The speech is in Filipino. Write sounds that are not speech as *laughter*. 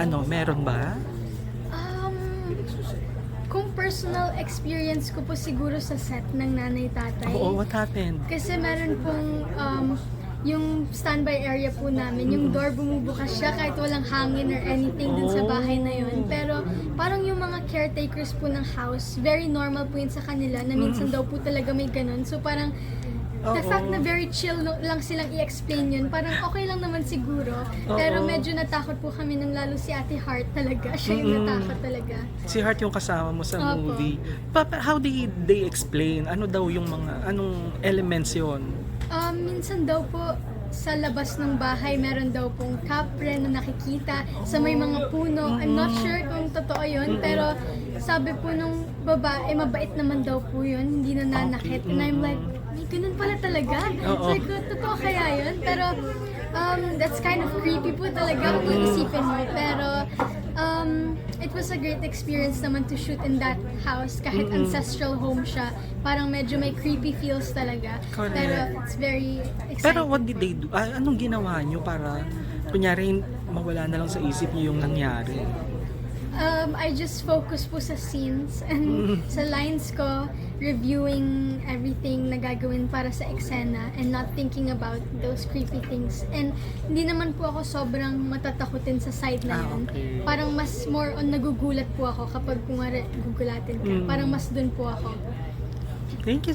ano, meron ba? Um, kung personal experience ko po siguro sa set ng nanay tatay. Oo, what happened? Kasi meron pong um, yung standby area po namin, yung door bumubukas siya kahit walang hangin or anything dun sa bahay na yun. Pero parang yung mga caretakers po ng house, very normal po yun sa kanila na minsan daw po talaga may ganun. So parang the fact na very chill no- lang silang i-explain yun, parang okay lang naman siguro. Pero Oo. medyo natakot po kami nung lalo si Ate Heart talaga. *laughs* Siya yung Mm-mm. natakot talaga. Si Heart yung kasama mo sa Opo. movie. Papa, how did they explain? Ano daw yung mga, anong elements yon? Um, minsan daw po sa labas ng bahay meron daw pong kapre na nakikita sa may mga puno. I'm not sure totoo yun, pero sabi po nung babae, mabait naman daw po yun, hindi na nanakit. Okay. And I'm like, may ganun pala talaga. Oo. Sabi ko, totoo kaya yun? Pero um, that's kind of creepy po talaga kung isipin mo. Pero um, it was a great experience naman to shoot in that house. Kahit ancestral home siya, parang medyo may creepy feels talaga. Correct. Pero it's very exciting. Pero what did they do? Ah, anong ginawa nyo para, kunyari, mawala na lang sa isip nyo yung nangyari? Um, I just focus po sa scenes and sa lines ko, reviewing everything na gagawin para sa eksena and not thinking about those creepy things. And hindi naman po ako sobrang matatakutin sa side na Ah, yun. okay. Parang mas more on nagugulat po ako kapag kung gugulatin ka. Mm. Parang mas dun po ako. Thank you,